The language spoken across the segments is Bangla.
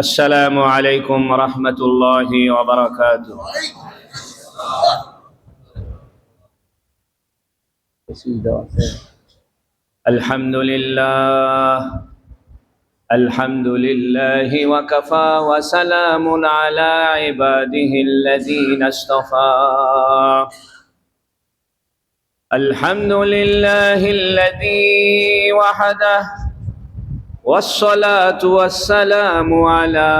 السلام عليكم ورحمة الله وبركاته. الحمد لله الحمد لله وكفى وسلام على عباده الذين اصطفى. الحمد لله الذي وحده والصلاة والسلام على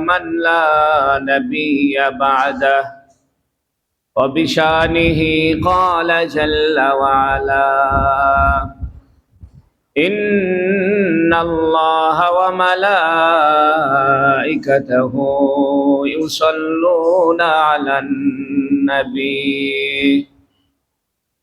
من لا نبي بعده. وبشأنه قال جل وعلا إن الله وملائكته يصلون على النبي.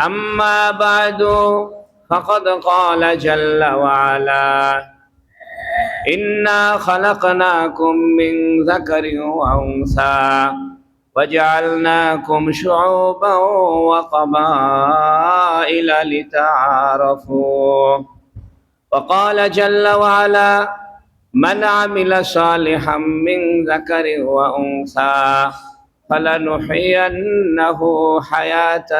أما بعد فقد قال جل وعلا إنا خلقناكم من ذكر وأنثى وجعلناكم شعوبا وقبائل لتعارفوا. وقال جل وعلا من عمل صالحا من ذكر وأنثى؟ فلنحيينه حياة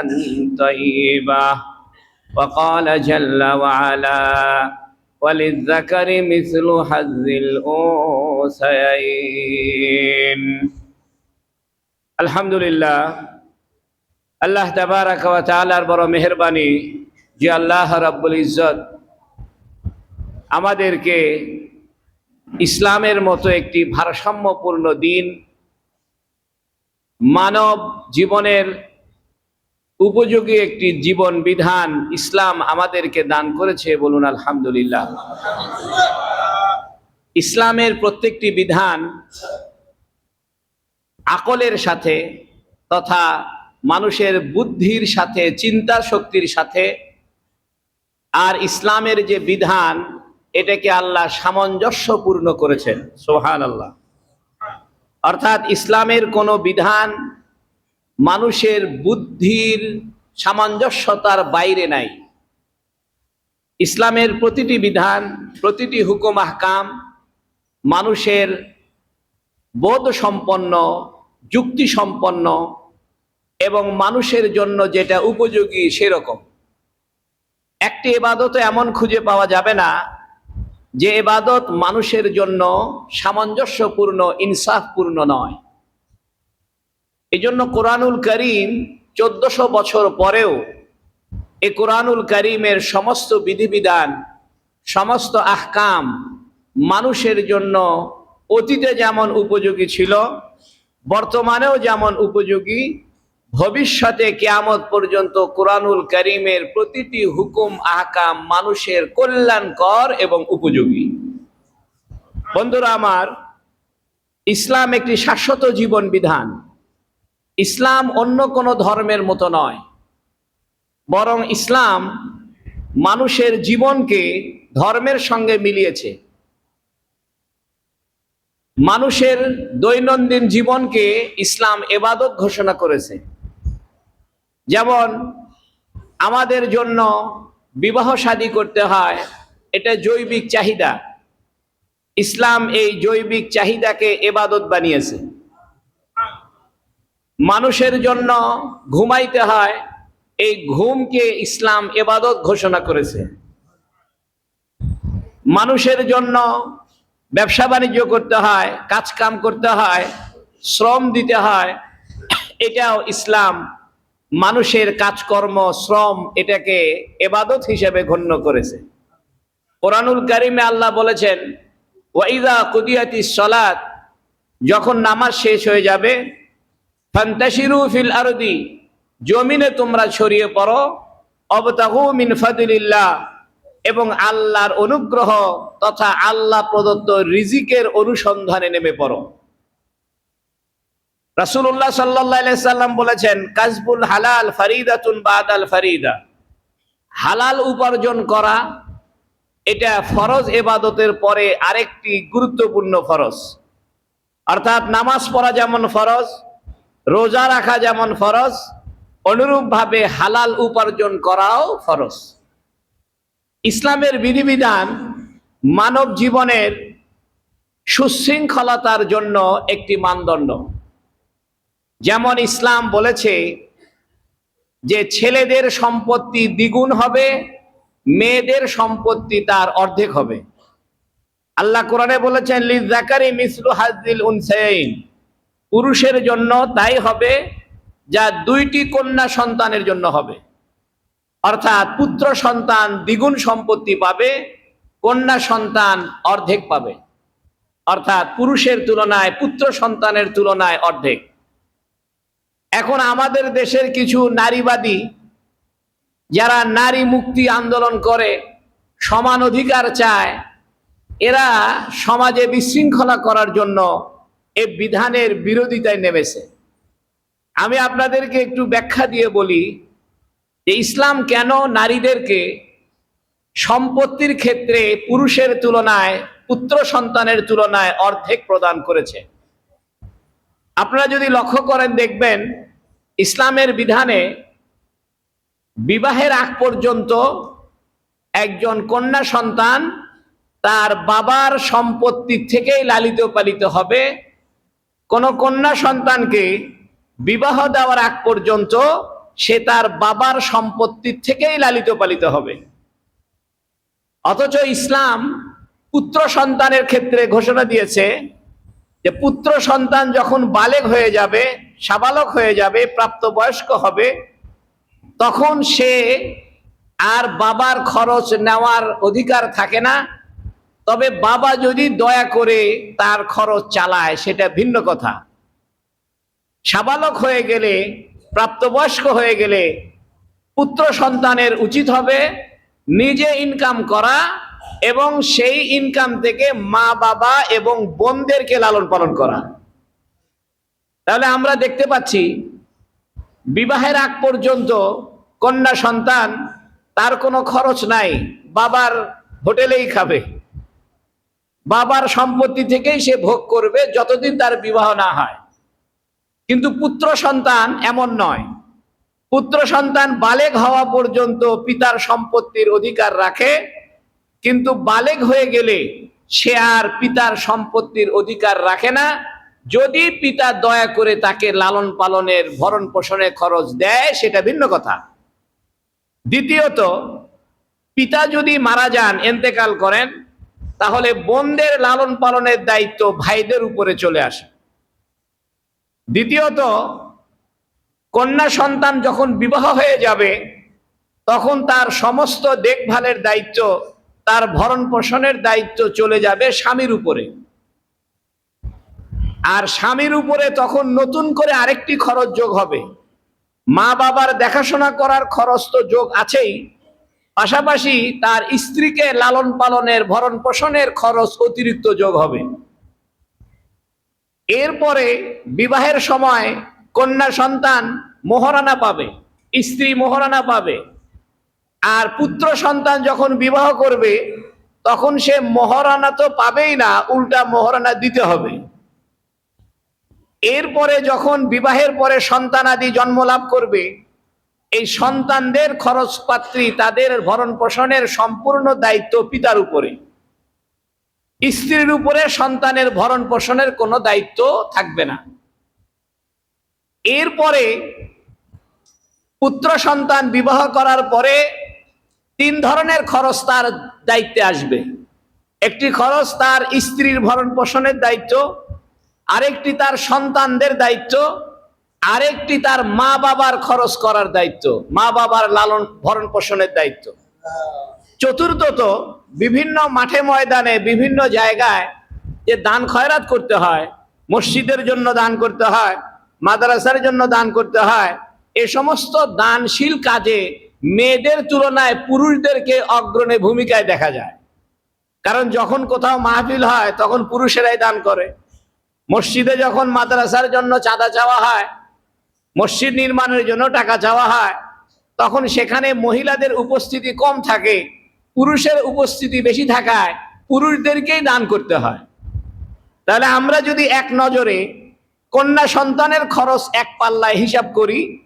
طيبة وقال جل وعلا وللذكر مثل حظ الأنثيين الحمد لله আল্লাহ তাবারাক ওয়া তাআলার বড় মেহেরবানি যে আল্লাহ রাব্বুল ইজ্জত আমাদেরকে ইসলামের মতো একটি ভারসাম্যপূর্ণ দিন মানব জীবনের উপযোগী একটি জীবন বিধান ইসলাম আমাদেরকে দান করেছে বলুন আলহামদুলিল্লাহ। ইসলামের প্রত্যেকটি বিধান আকলের সাথে তথা মানুষের বুদ্ধির সাথে, চিন্তা শক্তির সাথে আর ইসলামের যে বিধান, এটাকে আল্লাহ সামঞ্জস্যপূর্ণ করেছেন। সোহান আল্লাহ অর্থাৎ ইসলামের কোনো বিধান মানুষের বুদ্ধির সামঞ্জস্যতার বাইরে নাই। ইসলামের প্রতিটি বিধান, প্রতিটি হুকুম, আহকাম মানুষের বোধ সম্পন্ন যুক্তি সম্পন্ন এবং মানুষের জন্য যেটা উপযোগী সেরকম। একটি এবাদত এমন খুঁজে পাওয়া যাবে না যে এবাদত মানুষের জন্য সামঞ্জস্যপূর্ণ, ইনসাফপূর্ণ নয়। এই জন্য কোরআনুল করিম চোদ্দশো বছর পরেও এ কোরআনুল করিমের সমস্ত বিধিবিধান, সমস্ত আহকাম মানুষের জন্য অতীতে যেমন উপযোগী ছিল, বর্তমানেও যেমন উপযোগী ভবিষ্যতে কেয়ামত পর্যন্ত কোরআনুল করিমের প্রতিটি হুকুম, আহকাম মানুষের কল্যাণকর এবং উপযোগী। বন্ধুরা আমার, ইসলাম একটি শাশ্বত জীবন বিধান। ইসলাম অন্য কোনো ধর্মের মতো নয়। বরং ইসলাম মানুষের জীবনকে ধর্মের সঙ্গে মিলিয়েছে। মানুষের দৈনন্দিন জীবনকে ইসলাম এবাদত ঘোষণা করেছে। যেমন আমাদের জন্য বিবাহ শাদী করতে হয়, এটা জৈবিক চাহিদা। ইসলাম এই জৈবিক চাহিদাকে এবাদত বানিয়েছে। মানুষের জন্য ঘুমাইতে হয়, এই ঘুমকে ইসলাম এবাদত ঘোষণা করেছে। মানুষের জন্য ব্যবসা বাণিজ্য করতে হয় কাজ কাম করতে হয়, শ্রম দিতে হয়, এটাও ইসলাম মানুষের কাজকর্ম, শ্রম এটাকে এবাদত হিসেবে গণ্য করেছে। কোরআনুল কারিমে আল্লাহ বলেছেন ওয়াইদা কুদিয়াতি সলাত যখন নামাজ শেষ হয়ে যাবে, ফান্তাশিরু ফিল আরদি জমিনে তোমরা ছড়িয়ে পড়ো অবতাহু মিন ফাদিলিল্লাহ এবং আল্লাহর অনুগ্রহ তথা আল্লাহ প্রদত্ত রিজিকের অনুসন্ধানে নেমে পড়ো। আলাইহি সাল্লাম বলেছেন, কাজবুল হালাল ফারিদাতুন বাদাল ফারিদা। হালাল উপার্জন করা, এটা ফরজ এবাদতের পরে আরেকটি গুরুত্বপূর্ণ ফরজ। অর্থাৎ নামাজ পড়া যেমন ফরজ, রোজা রাখা যেমন ফরজ, অনুরূপভাবে হালাল উপার্জন করাও ফরজ। ইসলামের বিধিবিধান মানব জীবনের সুশৃঙ্খলতার জন্য একটি মানদণ্ড। যেমন ইসলাম বলেছে যে ছেলেদের সম্পত্তি দ্বিগুণ হবে, মেয়েদের সম্পত্তি তার অর্ধেক হবে। আল্লাহ কোরআনে বলেছেন, লিজাকারি মিসলু হাজিল উনসাইন। পুরুষের জন্য তাই হবে যা দুইটি কন্যা সন্তানের জন্য হবে। অর্থাৎ পুত্র সন্তান দ্বিগুণ সম্পত্তি পাবে, কন্যা সন্তান অর্ধেক পাবে। অর্থাৎ পুরুষের তুলনায়, পুত্র সন্তানের তুলনায় অর্ধেক। এখন আমাদের দেশের কিছু নারীবাদী, যারা নারী মুক্তি আন্দোলন করে, সমান অধিকার চায়, এরা সমাজে বিশৃঙ্খলা করার জন্য এ বিধানের বিরোধিতায় নেমেছে। আমি আপনাদেরকে একটু ব্যাখ্যা দিয়ে বলি যে ইসলাম কেন নারীদেরকে সম্পত্তির ক্ষেত্রে পুরুষের তুলনায়, পুত্র সন্তানের তুলনায় অর্ধেক প্রদান করেছে। আপনারা যদি লক্ষ্য করেন, দেখবেন ইসলামের বিধানে বিবাহের আগ পর্যন্ত একজন কন্যা সন্তান তার বাবার সম্পত্তি থেকেই লালিত পালিত হবে। কোনো কন্যা সন্তানকে বিবাহ দেওয়ার আগ পর্যন্ত সে তার বাবার সম্পত্তি থেকেই লালিত পালিত হবে। অথচ ইসলাম পুত্র সন্তানের ক্ষেত্রে ঘোষণা দিয়েছে যে পুত্র সন্তান যখন বালেগ হয়ে যাবে, সাবালক হয়ে যাবে, প্রাপ্তবয়স্ক হবে, তখন সে আর বাবার খরচ নেওয়ার অধিকার থাকে না। তবে বাবা যদি দয়া করে তার খরচ চালায়, সেটা ভিন্ন কথা। সাবালক হয়ে গেলে, প্রাপ্তবয়স্ক হয়ে গেলে পুত্র সন্তানের উচিত হবে নিজে ইনকাম করা এবং সেই ইনকাম থেকে মা, বাবা এবং বোনদেরকে লালন পালন করা। তাহলে আমরা দেখতে পাচ্ছি, বিবাহের আগ পর্যন্ত কন্যা সন্তান, তার কোনো খরচ নাই, বাবার হোটেলেই খাবে। বাবার সম্পত্তি থেকেই সে ভোগ করবে যতদিন তার বিবাহ না হয়। কিন্তু পুত্র সন্তান এমন নয়। পুত্র সন্তান বালেগ হওয়া পর্যন্ত পিতার সম্পত্তির অধিকার রাখে কিন্তু বালেগ হয়ে গেলে সে আর পিতার সম্পত্তির অধিকার রাখে না। যদি পিতা দয়া করে তাকে লালন পালনের ভরণ পোষণের খরচ দেয়, সেটা ভিন্ন কথা। দ্বিতীয়ত, পিতা যদি মারা যান, এন্তেকাল করেন, তাহলে বোনদের লালন পালনের দায়িত্ব ভাইদের উপরে চলে আসে। দ্বিতীয়ত, কন্যা সন্তান যখন বিবাহ হয়ে যাবে, তখন তার সমস্ত দেখভালের দায়িত্ব তার ভরণ পোষণের দায়িত্ব চলে যাবে স্বামীর উপরে। আর স্বামীর উপরে তখন নতুন করে আরেকটি খরচ যোগ হবে। মা বাবার দেখাশোনা করার খরচ তো যোগ আছেই। পাশাপাশি তার স্ত্রীকে লালন পালনের, ভরণ পোষণের খরচ অতিরিক্ত যোগ হবে। এরপরে বিবাহের সময় কন্যা সন্তান মোহরানা পাবে, স্ত্রী মোহরানা পাবে। আর পুত্র সন্তান যখন বিবাহ করবে, তখন সে মোহরানা তো পাবেই না, উল্টা মোহরানা দিতে হবে। এরপরে যখন বিবাহের পরে সন্তানাদি জন্ম লাভ করবে, এই সন্তানদের খরচপাত্রী তাদের ভরণ পোষণের সম্পূর্ণ দায়িত্ব পিতার উপরে। স্ত্রীর উপরে সন্তানের ভরণ পোষণের কোনো দায়িত্ব থাকবে না। এরপরে পুত্র সন্তান বিবাহ করার পরে তিন ধরনের খরচ তার দায়িত্বে আসবে। একটি খরচ তার স্ত্রীর ভরণ পোষণের দায়িত্ব, আরেকটি তার সন্তানদের দায়িত্ব, আরেকটি তার মা বাবার খরচ করার দায়িত্ব, মা বাবার লালন ভরণ পোষণের দায়িত্ব। চতুর্থত, বিভিন্ন মাঠে ময়দানে, বিভিন্ন জায়গায় যে দান খয়রাত করতে হয়, মসজিদের জন্য দান করতে হয়, মাদ্রাসার জন্য দান করতে হয়, এ সমস্ত দানশীল কাজে মেয়েদের তুলনায় পুরুষদেরকে অগ্রণী ভূমিকায় দেখা যায়। কারণ যখন কোথাও মাহফিল হয়, তখন পুরুষেরাই দান করে। মসজিদে যখন মাদ্রাসার জন্য চাঁদা চাওয়া হয়, মসজিদ নির্মাণের জন্য টাকা চাওয়া হয়, তখন সেখানে মহিলাদের উপস্থিতি কম থাকে, পুরুষের উপস্থিতি বেশি থাকায় পুরুষদেরকেই দান করতে হয়। তাহলে আমরা যদি এক নজরে কন্যা সন্তানের খরচ এক পাল্লায় হিসাব করি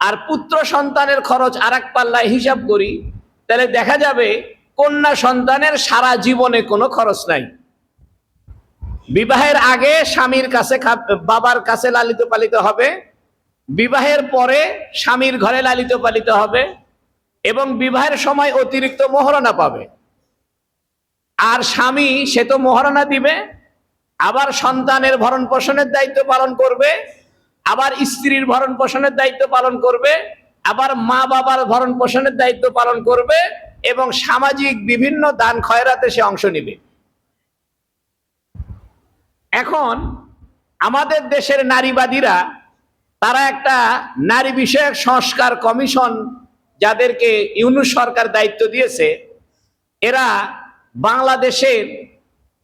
আর পুত্র সন্তানের খরচ আর এক পাল্লায় হিসাব করি, তাহলে দেখা যাবে কন্যা সন্তানের সারা জীবনে কোনো খরচ নাই। বিবাহের আগে স্বামীর কাছে বাবার কাছে লালিত পালিত হবে, বিবাহের পরে স্বামীর ঘরে লালিত পালিত হবে, এবং বিবাহের সময় অতিরিক্ত মোহরণা পাবে। আর স্বামী সে তো মোহরণা দিবে, আবার সন্তানের ভরণ পোষণের দায়িত্ব পালন করবে আবার স্ত্রীর ভরণ পোষণের দায়িত্ব পালন করবে, আবার মা বাবার ভরণ পোষণের দায়িত্ব পালন করবে এবং সামাজিক বিভিন্ন দান খয়রাতে সে অংশ নেবে। এখন আমাদের দেশের নারীবাদীরা, তারা একটা নারী বিষয়ক সংস্কার কমিশন যাদেরকে ইউনুস সরকার দায়িত্ব দিয়েছে, এরা বাংলাদেশের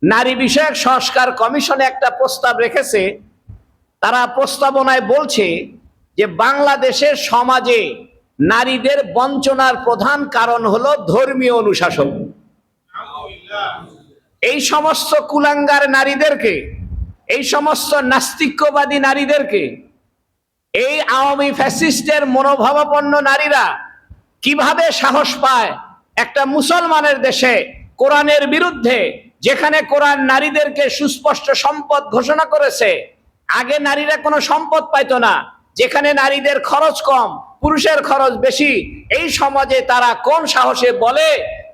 নারী বিষয়ক সংস্কার কমিশনে একটা প্রস্তাব রেখেছে তারা প্রস্তাবনায় বলছে যে বাংলাদেশের সমাজে নারীদের বঞ্চনার প্রধান কারণ হলো ধর্মীয় অনুশাসন। এই সমস্ত কুলাঙ্গার নারীদেরকে, এই সমস্ত নাস্তিক্যবাদী নারীদেরকে, এই আওয়ামী ফ্যাসিস্টের মনোভাবাপন্ন নারীরা কীভাবে সাহস পায় একটা মুসলমানের দেশে কোরআনের বিরুদ্ধে, যেখানে কোরআন নারীদেরকে সুস্পষ্ট সম্পদ ঘোষণা করেছে আগে নারীরা কোনো সম্পদ পাইতো না। যেখানে নারীদের খরচ কম, পুরুষের খরচ বেশি, এই সমাজে তারা কোন সাহসে বলে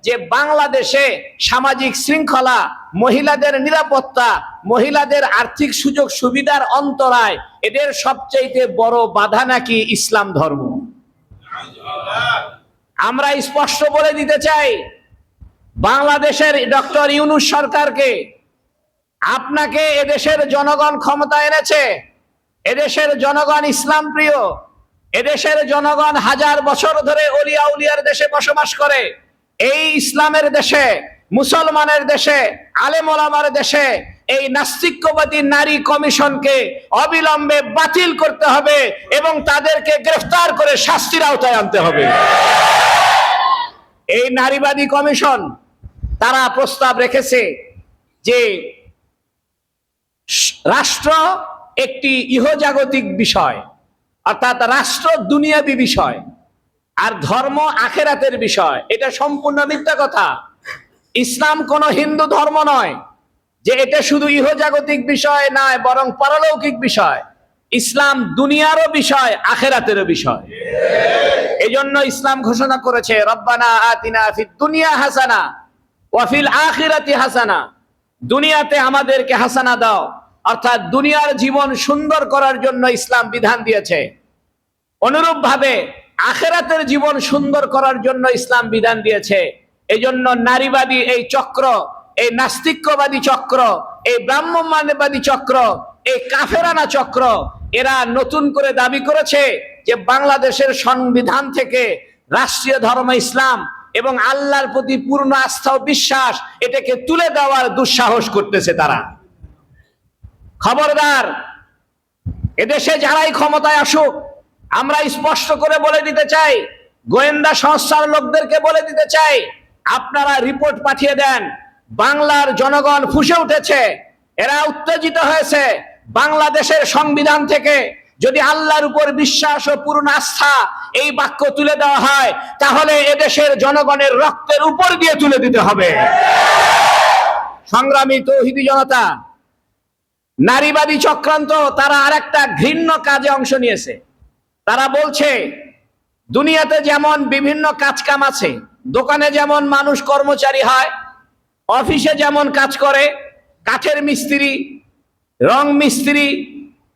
যে বাংলাদেশে সামাজিক শৃঙ্খলা, মহিলাদের নিরাপত্তা, মহিলাদের আর্থিক সুযোগ সুবিধার অন্তরায় এদের সবচাইতে বড় বাধা নাকি ইসলাম ধর্ম? আমরা স্পষ্ট বলে দিতে চাই, বাংলাদেশের ডক্টর ইউনুস সরকারকে আপনাকে এদেশের জনগণ ক্ষমতা এনেছে। এদেশের জনগণ ইসলাম প্রিয়। এদেশের জনগণ হাজার বছর ধরে অলিয়া উলিয়ার দেশে বসবাস করে। এই ইসলামের দেশে, মুসলমানের দেশে আলেমোলামার দেশে এই নাস্তিক্যবাদী নারী কমিশনকে অবিলম্বে বাতিল করতে হবে এবং তাদেরকে গ্রেফতার করে শাস্তির আওতায় আনতে হবে। এই নারীবাদী কমিশন তারা প্রস্তাব রেখেছে যে রাষ্ট্র একটি ইহজাগতিক বিষয়, অর্থাৎ রাষ্ট্র দুনিয়াবী বিষয়, আর ধর্ম আখেরাতের বিষয়। এটা সম্পূর্ণ মিথ্যা কথা। ইসলাম কোনো হিন্দু ধর্ম নয়, যে এটা শুধু ইহজাগতিক বিষয় নয়, বরং পারলৌকিক বিষয়। ইসলাম দুনিয়ারও বিষয়, আখেরাতেরও বিষয়। এই জন্য ইসলাম ঘোষণা করেছে, রব্বানা আতিনা ফিদ দুনিয়া হাসানা ওয়াফিল আখিরাতি হাসানা। দুনিয়াতে আমাদেরকে হাসানা দাও। অর্থাৎ দুনিয়ার জীবন সুন্দর করার জন্য ইসলাম বিধান দিয়েছে। অনুরূপ ভাবে আখেরাতের জীবন সুন্দর করার জন্য ইসলাম বিধান দিয়েছে। এই জন্য নারীবাদী এই চক্র, এই নাস্তিক্যবাদী চক্র, এই ব্রাহ্মণবাদী চক্র, এই কাফেরানা চক্র, এরা নতুন করে দাবি করেছে যে বাংলাদেশের সংবিধান থেকে রাষ্ট্রীয় ধর্ম ইসলাম এবং আল্লাহর প্রতি পূর্ণ আস্থা ও বিশ্বাস এটাকে তুলে দেওয়ার দুঃসাহস করতেছে তারা। খবরদার, এদেশে যারাই ক্ষমতায় আসুক, আমরা স্পষ্ট করে বলে দিতে চাই, গোয়েন্দা সংস্থার লোকদেরকে বলে দিতে চাই, আপনারা রিপোর্ট পাঠিয়ে দেন, বাংলার জনগণ ফুসে উঠেছে, এরা উত্তেজিত হয়েছে, বাংলাদেশের সংবিধান থেকে যদি আল্লাহর উপর বিশ্বাস ও পূর্ণ আস্থা এই বাক্য তুলে দেওয়া হয়, তাহলে এদেশের জনগণের রক্তের উপর দিয়ে তুলে দিতে হবে। সংগ্রামী তৌহিদি জনতা, নারীবাদী চক্রান্ত, তারা আরেকটা ঘৃণ্য কাজে অংশ নিয়েছে। তারা বলছে, দুনিয়াতে যেমন বিভিন্ন কাজ কাম আছে, দোকানে যেমন মানুষ কর্মচারী হয়, অফিসে যেমন কাজ করে, কাঠের মিস্ত্রি, রং মিস্ত্রি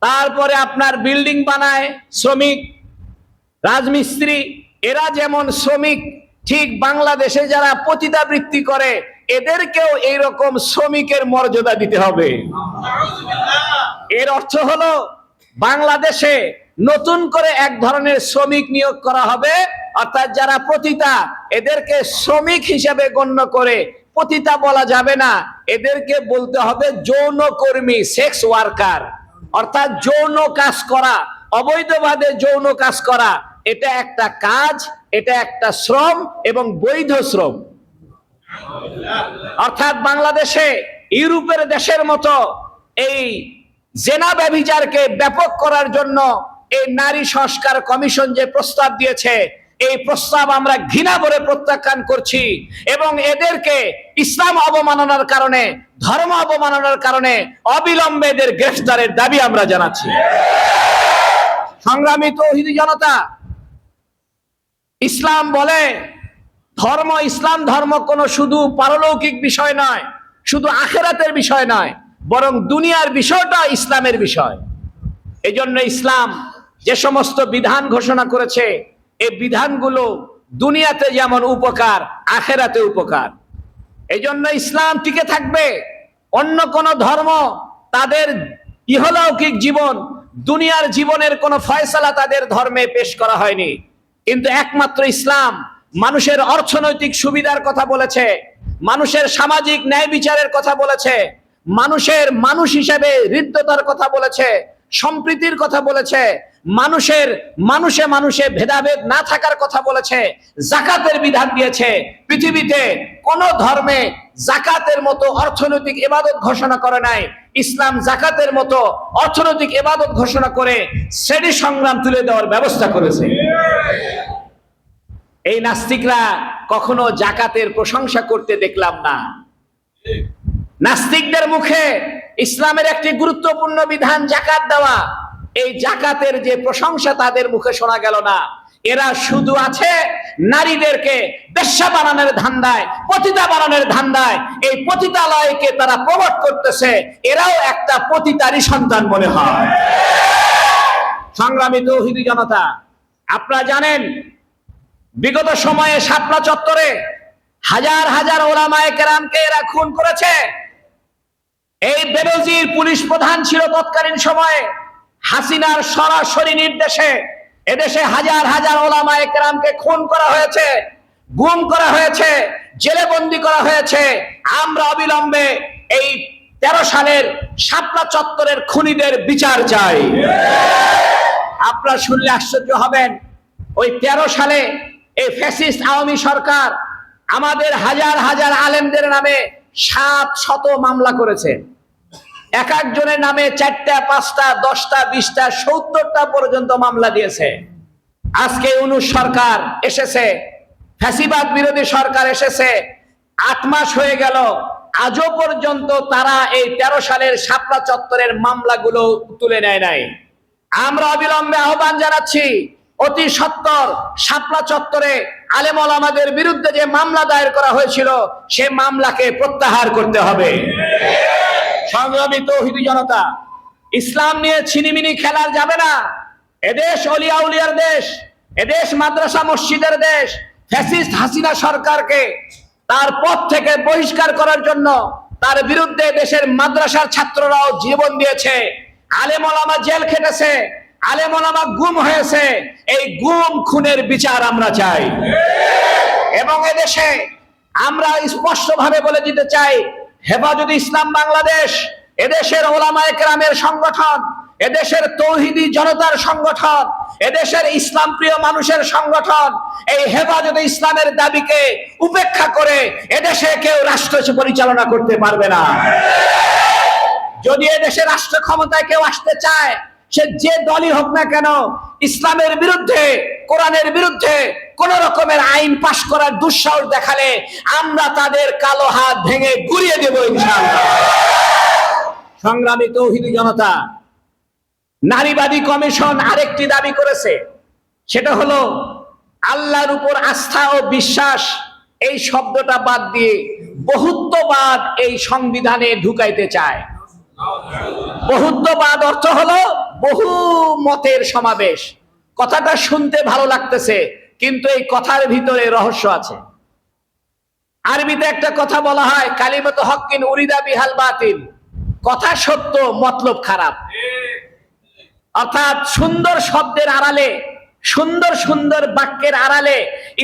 তারপরে আপনার বিল্ডিং বানায় শ্রমিক, রাজমিস্ত্রি, এরা যেমন শ্রমিক, ঠিক বাংলাদেশে যারা পতিতাবৃত্তি করে, এদেরকেও এইরকম শ্রমিকের মর্যাদা দিতে হবে। এর অর্থ হলো, বাংলাদেশে নতুন করে এক ধরনের শ্রমিক নিয়োগ করা হবে, অর্থাৎ যারা পতিতা, এদেরকে শ্রমিক হিসেবে গণ্য করে, পতিতা বলা যাবে না, এদেরকে বলতে হবে যৌন কর্মী সেক্স ওয়ার্কার অর্থাৎ যৌন কাজ করা অবৈধভাবে যৌন কাজ করা, এটা একটা কাজ, এটা একটা শ্রম এবং বৈধ শ্রম। অর্থাৎ বাংলাদেশে, ইউরোপের দেশের মতো এই জেনা ব্যভিচারকে ব্যাপক করার জন্য এই নারী সংস্কার কমিশন যে প্রস্তাব দিয়েছে এই প্রস্তাব আমরা ঘৃণা করে প্রত্যাখ্যান করছি এবং এদেরকে ইসলাম অবমাননার কারণে, ধর্ম অবমাননার কারণে অবিলম্বে এদের গ্রেফতারের দাবি আমরা জানাচ্ছি। সংগ্রামী তৌহিদি জনতা, ইসলাম বলে, ধর্ম ইসলাম, ধর্ম কোনো শুধু পারলৌকিক বিষয় নয়, শুধু আখেরাতের বিষয় নয়, বরং দুনিয়ার বিষয়টা ইসলামের বিষয়। এজন্য ইসলাম যে সমস্ত বিধান ঘোষণা করেছে এই বিধানগুলো দুনিয়াতে যেমন উপকার, আখেরাতে উপকার। এই জন্য ইসলাম টিকে থাকবে। অন্য কোন ধর্ম তাদের ইহলৌকিক জীবন, দুনিয়ার জীবনের কোনো ফয়সালা তাদের ধর্মে পেশ করা হয়নি। কিন্তু একমাত্র ইসলাম মানুষের অর্থনৈতিক সুবিধার কথা বলেছে, মানুষের সামাজিক ন্যায় বিচারের কথা বলেছে, মানুষের মানুষ হিসেবে হৃদ্যতার কথা বলেছে, সম্প্রীতির কথা বলেছে মানুষের, মানুষে মানুষে ভেদাভেদ না থাকার কথা বলেছে, জাকাতের বিধান দিয়েছে। পৃথিবীতে কোন ধর্মে জাকাতের মতো অর্থনৈতিক এবাদত ঘোষণা করে নাই। ইসলাম জাকাতের মতো অর্থনৈতিক এবাদত ঘোষণা করে শ্রেণি সংগ্রাম তুলে দেওয়ার ব্যবস্থা করেছে। এই নাস্তিকরা কখনো জাকাতের প্রশংসা করতে দেখলাম না। নাস্তিকদের মুখে ইসলামের একটি গুরুত্বপূর্ণ বিধান জাকাত দেওয়া। এই জাকাতের যে প্রশংসা তাদের মুখে শোনা গেল না। এরা শুধু আছে নারীদেরকে বেশ্যা বানানোর ধান্দায়, পতিতা বানানোর ধান্দায়। এই পতিতালয়কে তারা প্রমোট করতেছে, এরাও একটা পতিতারই সন্তান মনে হয়। সংগ্রামী তৌহিদি জনতা, আপনারা জানেন, বিগত সময়ে শাপলা চত্বরে হাজার হাজার ওলামায়ে কেরামকে এরা খুন করেছে। এই বেরোজির পুলিশ প্রধান ছিল তৎকালীন সময়ে। হাসিনার সরাসরি নির্দেশে এদেশে হাজার হাজার ওলামায়ে কেরামকে খুন করা হয়েছে, গুম করা হয়েছে, জেলে বন্দি করা হয়েছে। আমরা অবিলম্বে এই তেরো সালের শাপলা চত্বরের খুনিদের বিচার চাই। আপনারা শুনলে আশ্চর্য হবেন, ওই তেরো সালে এই ফ্যাসিস্ট আওয়ামী সরকার আমাদের হাজার হাজার আলেমদের নামে সাত শত মামলা করেছে। এক একজনের নামে চারটা, পাঁচটা, দশটা, বিশটা, সত্তরটা পর্যন্ত মামলা দিয়েছে। আজকে অনু সরকার এসেছে, ফ্যাসিবাদ বিরোধী সরকার এসেছে। আট মাস হয়ে গেল, আজও পর্যন্ত তারা এই তেরো সালের শাপলা চত্বরের মামলাগুলো তুলে নেয় নাই। আমরা অবিলম্বে আহ্বান জানাচ্ছি, অতি সত্তর শাপলা চত্বরে আলেমল আমাদের বিরুদ্ধে যে মামলা দায়ের করা হয়েছিল, সে মামলাকে প্রত্যাহার করতে হবে। সংগ্রামী তৌহিদি জনতা, ইসলাম নিয়ে ছিনিমিনি খেলা যাবে না। এদেশ অলিয়া উলিয়ার দেশ, এদেশ মাদ্রাসা মসজিদের দেশ, ফ্যাসিস্ট হাসিনা সরকারকে তার পথ থেকে বহিষ্কার করার জন্য তার বিরুদ্ধে দেশের মাদ্রাসার ছাত্ররাও জীবন দিয়েছে। আলেমলামা জেল খেটেছে আলেমলামা গুম হয়েছে। এই গুম খুনের বিচার আমরা চাই। এবং এদেশে আমরা স্পষ্টভাবে বলে দিতে চাই হেফাজত ইসলাম বাংলাদেশ, এদেশের ওলামা একরামের সংগঠন, এদেশের তৌহিদি জনতার সংগঠন, এদেশের ইসলাম প্রিয় মানুষের সংগঠন, এই হেফাজতে ইসলামের দাবিকে উপেক্ষা করে এদেশে কেউ রাষ্ট্র পরিচালনা করতে পারবে না। যদি এদেশে রাষ্ট্র ক্ষমতায় কেউ আসতে চায়, সে যে দলই হোক না কেন, ইসলামের বিরুদ্ধে কোরআনের বিরুদ্ধে কোন রকমের আইন পাশ করার দুঃসাহস দেখালে আমরা তাদের কালো হাত ভেঙে গুড়িয়ে দেব সংগ্রামী তৌহিদি জনতা, নারীবাদী কমিশন আরেকটি দাবি করেছে। সেটা হলো, আল্লাহর উপর আস্থা ও বিশ্বাস, এই শব্দটা বাদ দিয়ে বহুত্ববাদ এই সংবিধানে ঢুকাইতে চায়। বহুত্ববাদ অর্থ হলো বহু মতের সমাবেশ। কথাটা শুনতে ভালো লাগতেছে, কিন্তু এই কথার ভিতরে রহস্য আছে। আরবিতে একটা কথা বলা হয়, কালিমত হকিন উরিদা বিহাল বাতিল। কথা সত্য, মতলব খারাপ। অর্থাৎ সুন্দর শব্দের আড়ালে, সুন্দর সুন্দর বাক্যের আড়ালে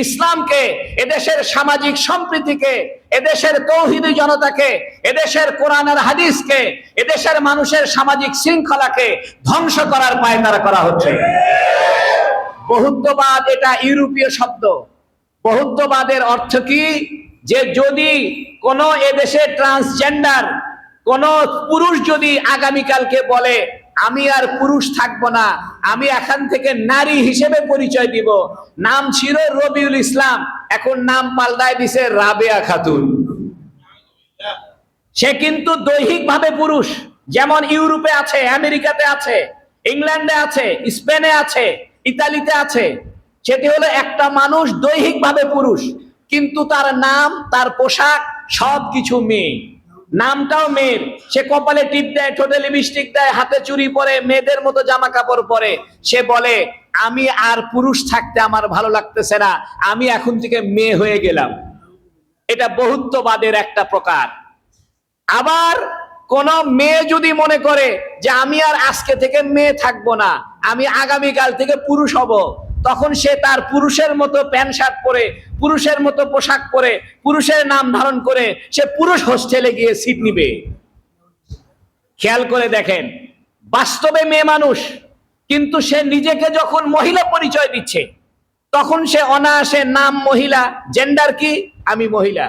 ইসলামকে, এদেশের সামাজিক সম্প্রীতিকে, এদেশের তৌহিদি জনতাকে, এদেশের কোরআনের হাদিসকে, এদেশের মানুষের সামাজিক শৃঙ্খলাকে ধ্বংস করার পায়তারা করা হচ্ছে। বহুত্ববাদ এটা ইউরোপীয় শব্দ। বহুত্ববাদের অর্থ কি? যে যদি কোন এদেশে ট্রান্সজেন্ডার কোন পুরুষ যদি আগামীকালকে বলে, আমি আর পুরুষ থাকব না, আমি এখান থেকে নারী হিসেবে পরিচয় দিব। নাম ছিল রবিউল ইসলাম, এখন নাম পাল্টায় দিছে রাবেয়া খাতুন। সে কিন্তু দৈহিকভাবে পুরুষ, যেমন ইউরোপে আছে, আমেরিকাতে আছে, ইংল্যান্ডে আছে, স্পেনে আছে ইতালিতে আছে। সেটি হলো একটা মানুষ দৈহিকভাবে পুরুষ, কিন্তু তার নাম, তার পোশাক সব কিছু মেয়ে। নামটাও মেয়ের। সে কপালে টিপ দেয়, ঠোঁটে লিপস্টিক দেয়, হাতে চুরি পরে, মেয়েদের মতো জামা কাপড় পরে। সে বলে, আমি আর পুরুষ থাকতে আমার ভালো লাগতেছে না, আমি এখন থেকে মেয়ে হয়ে গেলাম। এটা বহুত্ববাদের একটা প্রকার। আবার কোন মেয়ে যদি মনে করে যে, আমি আর আজকে থেকে মেয়ে থাকব না আমি আগামীকাল থেকে পুরুষ হব। তখন সে তার পুরুষের মতো প্যান্ট শার্ট পরে, পুরুষের মতো পোশাক পরে, পুরুষের নাম ধারণ করে সে পুরুষ হোস্টেলে গিয়ে সিট নিবে। খেয়াল করে দেখেন, বাস্তবে মেয়ে মানুষ, কিন্তু সে নিজেকে যখন মহিলা পরিচয় দিচ্ছে, তখন সে অনায়াসে নাম মহিলা জেন্ডার কি? আমি মহিলা।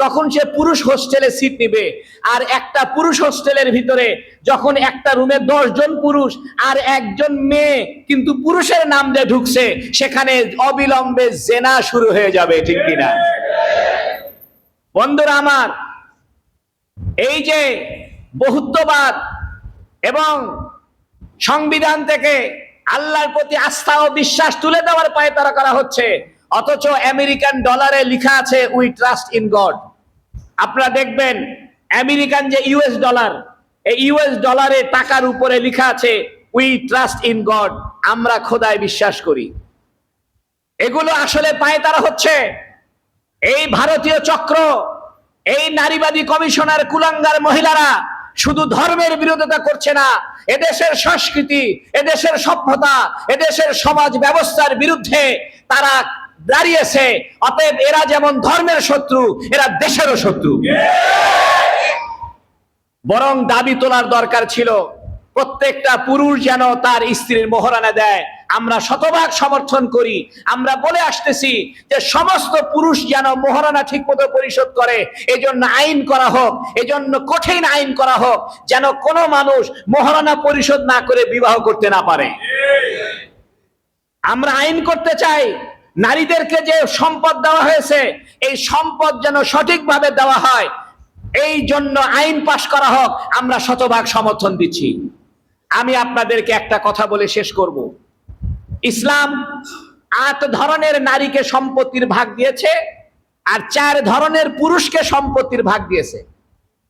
তখন সে পুরুষ হোস্টেলে সিট নিবে। আর একটা পুরুষ হোস্টেলের ভিতরে যখন একটা রুমে জন পুরুষ আর একজন মেয়ে কিন্তু পুরুষের নাম দিয়ে ঢুকছে, সেখানে অবিলম্বে জেনা শুরু হয়ে যাবে, ঠিক কিনা? বন্ধুরা আমার, এই যে বহুত্ববাদ এবং সংবিধান থেকে আল্লাহর প্রতি আস্থা ও বিশ্বাস তুলে দেওয়ার পায়ে তারা করা হচ্ছে অথচ আমেরিকান ডলারে লিখা আছে উই ট্রাস্ট ইন গড আপনারা দেখবেন, আমেরিকান যে ইউএস ডলার, এই ইউএস ডলারে টাকার উপরে লিখা আছে উই ট্রাস্ট ইন গড আমরা খোদায় বিশ্বাস করি। এগুলো আসলে পায়ে তারা হচ্ছে। এই ভারতীয় চক্র, এই নারীবাদী কমিশনার কুলাঙ্গার মহিলারা শুধু ধর্মের বিরোধিতা করছে না, এদেশের সংস্কৃতি, এদেশের সভ্যতা, এদেশের সমাজ ব্যবস্থার বিরুদ্ধে তারা দাঁড়িয়েছে। অতএব এরা যেমন ধর্মের শত্রু, এরা দেশেরও শত্রু। বরং দাবি তোলার দরকার ছিল, প্রত্যেকটা পুরুষ যেন তার স্ত্রীর মোহরানা দেয়। আমরা শতভাগ সমর্থন করি। আমরা বলে আসতেছি যে সমস্ত পুরুষ যেন মোহরানা ঠিক মতো পরিশোধ করে, এজন্য আইন করা হোক, এজন্য কঠিন আইন করা হোক, যেন কোনো মানুষ মোহরানা পরিশোধ না করে বিবাহ করতে না পারে। আমরা আইন করতে চাই নারীদেরকে যে সম্পদ দেওয়া হয়েছে, এই সম্পদ যেন সঠিকভাবে দেওয়া হয়, এই জন্য আইন পাশ করা হোক, আমরা শতভাগ সমর্থন দিচ্ছি। আমি আপনাদেরকে একটা কথা বলে শেষ করব। ইসলাম আট ধরনের নারীকে সম্পত্তির ভাগ দিয়েছে, আর চার ধরনের পুরুষকে সম্পত্তির ভাগ দিয়েছে।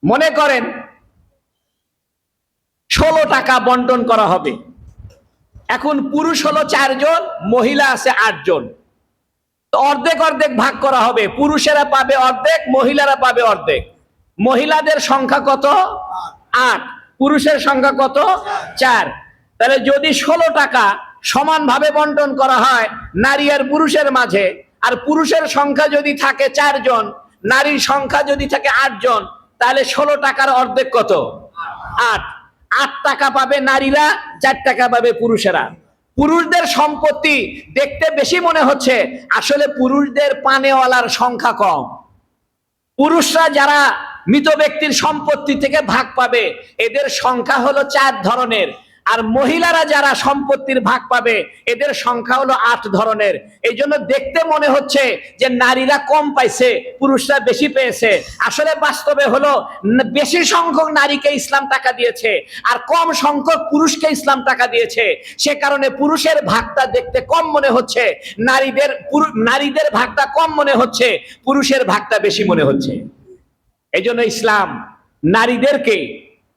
মনে করেন, ষোলো টাকা বন্টন করা হবে। এখন পুরুষ হলো চারজন, মহিলা আছে আটজন। তো অর্ধেক অর্ধেক ভাগ করা হবে। পুরুষেরা পাবে অর্ধেক, মহিলারা পাবে অর্ধেক। মহিলাদের সংখ্যা কত? আট। পুরুষের সংখ্যা কত? চার। তাহলে যদি ষোলো টাকা সমানভাবে বন্টন করা হয় নারী আর পুরুষের মাঝে, আর পুরুষের সংখ্যা যদি থাকে চারজন, নারীর সংখ্যা যদি থাকে আটজন, তাহলে ষোলো টাকার অর্ধেক কত? আট। আট টাকা পাবে নারীরা, চার টাকা পাবে পুরুষেরা। পুরুষদের সম্পত্তি দেখতে বেশি মনে হচ্ছে। আসলে পুরুষদের পানেওয়ালার সংখ্যা কম। পুরুষরা যারা মৃত ব্যক্তির সম্পত্তি থেকে ভাগ পাবে, এদের সংখ্যা হলো চার ধরনের। আর মহিলারা যারা সম্পত্তির ভাগ পাবে, এদের সংখ্যা হলো আট ধরনের। এই জন্য দেখতে মনে হচ্ছে যে নারীরা কম পাইছে, পুরুষরা বেশি পেয়েছে। আসলে বাস্তবে হলো বেশি সংখ্যক নারীকে ইসলাম টাকা দিয়েছে, আর কম সংখ্যক পুরুষকে ইসলাম টাকা দিয়েছে। সে কারণে পুরুষের ভাগটা দেখতে কম মনে হচ্ছে, নারীদের নারীদের ভাগটা কম মনে হচ্ছে, পুরুষের ভাগটা বেশি মনে হচ্ছে। এই ইসলাম নারীদেরকে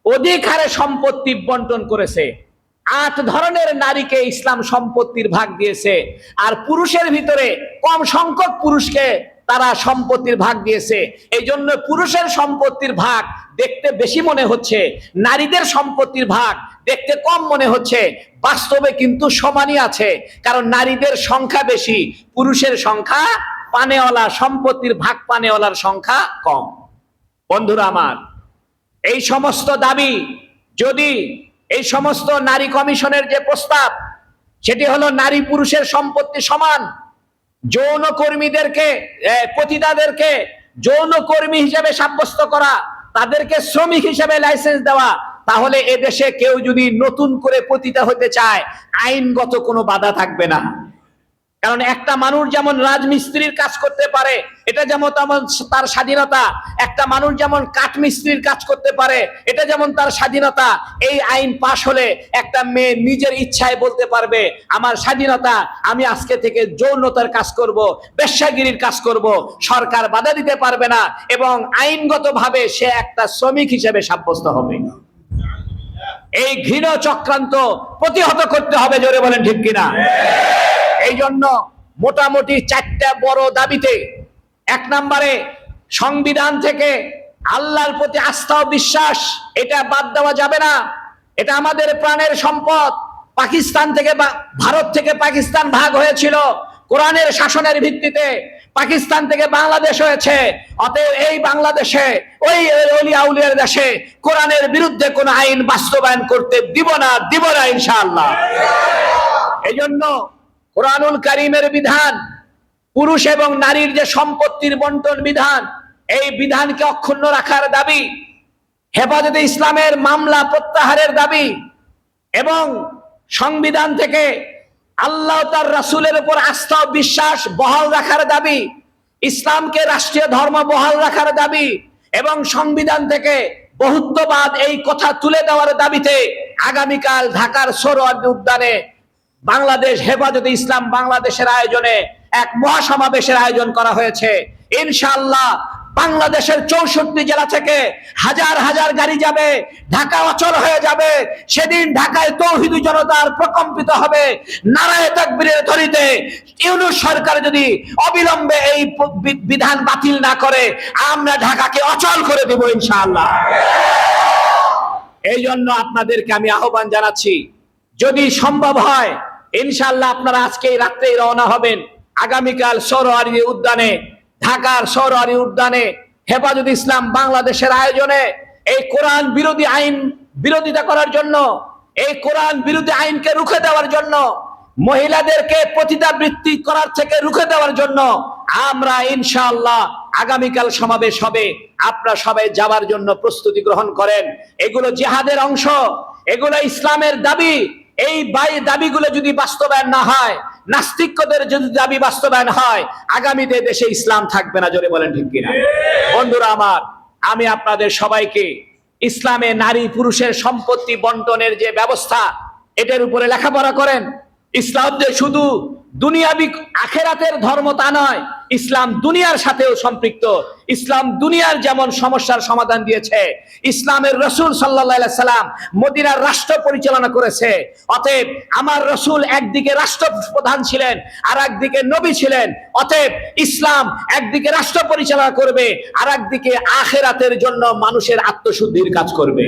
অধিক হারে সম্পত্তি বন্টন করেছে। আট ধরনের নারীকে ইসলাম সম্পত্তির ভাগ দিয়েছে। আর পুরুষের ভিতরে কম সংখ্যক পুরুষকে তারা সম্পত্তির ভাগ দিয়েছে। এই জন্য পুরুষের সম্পত্তির ভাগ দেখতে বেশি মনে হচ্ছে। নারীদের সম্পত্তির ভাগ দেখতে কম মনে হচ্ছে। বাস্তবে কিন্তু সমানই আছে। কারণ নারীদের সংখ্যা বেশি, পুরুষের সংখ্যা পানেওয়ালা, সম্পত্তির ভাগ পানেওয়ালার সংখ্যা কম। বন্ধুরা আমার এই সমস্ত দাবি যদি এই সমস্ত নারী কমিশনের যে প্রস্তাব, সেটি হলো নারী পুরুষের সম্পত্তি সমান, যৌন কর্মীদেরকে পতিতাদেরকে যৌন কর্মী হিসেবে সাব্যস্ত করা, তাদেরকে শ্রমিক হিসেবে লাইসেন্স দেওয়া, তাহলে এদেশে কেউ যদি নতুন করে পতিতা হতে চায়, আইনগত কোনো বাধা থাকবে না। কারণ একটা মানুষ যেমন রাজমিস্ত্রির কাজ করতে পারে, এটা যেমন তেমন তার স্বাধীনতা। একটা মানুষ যেমন কাঠমিস্ত্রির কাজ করতে পারে, এটা যেমন তার স্বাধীনতা। এই আইন পাশ হলে একটা মেয়ে নিজের ইচ্ছায় বলতে পারবে, আমার স্বাধীনতা, আমি আজকে থেকে যৌনতার কাজ করব, বেশ্যাগিরির কাজ করব। সরকার বাধা দিতে পারবে না এবং আইনগতভাবে সে একটা শ্রমিক হিসেবে সাব্যস্ত হবে। এই ঘৃণ চক্রান্ত প্রতিহত করতে হবে, জোরে বলেন ঠিক কিনা? এই জন্য মোটামুটি চারটা বড় দাবিতে এক নম্বরে সংবিধান থেকে আল্লাহর প্রতি আস্থা ও বিশ্বাস, এটা বাদ দেওয়া যাবে না। এটা আমাদের প্রাণের সম্পদ। পাকিস্তান থেকে ভারত থেকে পাকিস্তান ভাগ হয়েছিল। কোরআনের শাসনের ভিত্তিতে পাকিস্তান থেকে বাংলাদেশ হয়েছে। অতএব এই বাংলাদেশে, ওই অলিয়া উলিয়ার দেশে কোরআনের বিরুদ্ধে কোন আইন বাস্তবায়ন করতে দিব না দিব না ইনশাআল্লাহ। এই জন্য কোরআনুল কারিমের বিধান, পুরুষ এবং নারীর যে সম্পত্তির বন্টন বিধান, এই বিধানকে অক্ষুণ্ণ রাখার দাবি, হেফাজতে ইসলামের মামলা প্রত্যাহারের দাবি এবং সংবিধান থেকে আল্লাহ তার রাসূলের উপর আস্থা ও বিশ্বাস বহাল রাখার দাবি, ইসলামকে রাষ্ট্রীয় ধর্ম বহাল রাখার দাবি এবং সংবিধান থেকে বহুত্ববাদ এই কথা তুলে দেওয়ার দাবিতে আগামীকাল ঢাকার সৌরওয়ার্দী উদ্যানে বাংলাদেশ হেফাজতে ইসলাম বাংলাদেশের আয়োজনে এক মহাসমাবেশের আয়োজন করা হয়েছে। ইনশাল্লাহ বাংলাদেশের চৌষট্টি জেলা থেকে হাজার হাজার গাড়ি যাবে, ঢাকা অচল হয়ে যাবে। সেদিন ঢাকায় তৌহিদু জনতার প্রকম্পিত হবে নারায় তাকবীরের ধরিতে। সরকার যদি অবিলম্বে এই বিধান বাতিল না করে, আমরা ঢাকাকে অচল করে দেব ইনশাআল্লাহ। এই জন্য আপনাদেরকে আমি আহ্বান জানাচ্ছি, যদি সম্ভব হয় ইনশাল্লাহ আপনারা আজকেই রাত্রেই রওনা হবেন। আগামীকাল সৌরহারি উদ্যানে, ঢাকার সৌরহারি উদ্যানে, হেফাজত ইসলাম বাংলাদেশের আয়োজনে এই কোরআন বিরোধী আইন বিরোধিতা করার জন্য, এই কোরআন বিরোধী আইনকে রুখে দেওয়ার জন্য, মহিলাদেরকে পতিতাবৃত্তি করার থেকে রুখে দেওয়ার জন্য আমরা ইনশাআল্লাহ আগামীকাল সমাবেশ হবে। আপনারা সবাই যাওয়ার জন্য প্রস্তুতি গ্রহণ করেন। এগুলো জিহাদের অংশ, এগুলো ইসলামের দাবি এই বাই দাবিগুলো যদি বাস্তবায়ন না হয়, নাস্তিকদের যদি দাবি বাস্তবায়ন হয়, আগামীতে দেশে ইসলাম থাকবে না, জোরে বলেন ঠিক কিনা? বন্ধুরা আমার, আমি আপনাদের সবাইকে ইসলামে নারী পুরুষের সম্পত্তি বন্টনের যে ব্যবস্থা, এটার উপরে লেখাপড়া করেন। ইসলাম যে শুধু দুনিয়াবি আখেরাতের ধর্ম তা নয় ইসলাম দুনিয়ার সাথেও সম্পৃক্ত। ইসলাম দুনিয়ার যেমন সমস্যার সমাধান দিয়েছে, ইসলামের রসুল সাল্লাম মদিনার রাষ্ট্র পরিচালনা করেছে। অতএব আমার রসুল একদিকে রাষ্ট্র প্রধান ছিলেন আর একদিকে নবী ছিলেন। অতএব ইসলাম একদিকে রাষ্ট্র পরিচালনা করবে আর একদিকে আখেরাতের জন্য মানুষের আত্মশুদ্ধির কাজ করবে।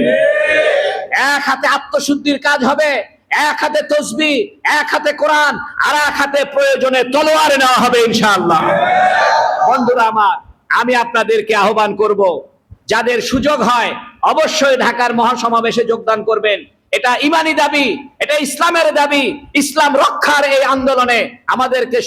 এক হাতে আত্মশুদ্ধির কাজ হবে এক হাতে তসবি, এক হাতে কোরআন, আর এক হাতে প্রয়োজনে তলোয়ার নেওয়া হবে ইনশাআল্লাহ। বন্ধুরা আমার, আমি আপনাদেরকে আহ্বান করব, যাদের সুযোগ হয়, অবশ্যই ঢাকার মহাসমাবেশে যোগদান করবেন। এটা ইমানি দাবি, এটা ইসলামের দাবি, ইসলাম রক্ষার এই আন্দোলনে আমাদেরকে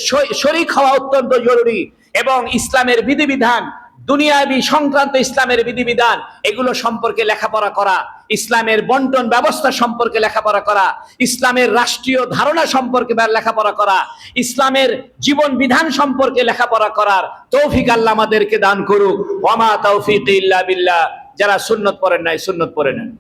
শরিক হওয়া অত্যন্ত জরুরি এবং ইসলামের বিধিবিধান দুনিয়াবি সংক্রান্ত ইসলামের বিধিবিধান, এগুলো সম্পর্কে লেখাপড়া করা, ইসলামের বন্টন ব্যবস্থা সম্পর্কে লেখাপড়া করা, ইসলামের রাষ্ট্রীয় ধারণা সম্পর্কে লেখাপড়া করা, ইসলামের জীবন বিধান সম্পর্কে লেখাপড়া করার তৌফিক আল্লাহ আমাদেরকে দান করুক। ওমা তৌফিক ইল্লা বিল্লাহ। যারা সুন্নত পড়েন নাই, সুন্নত পড়ে নেন।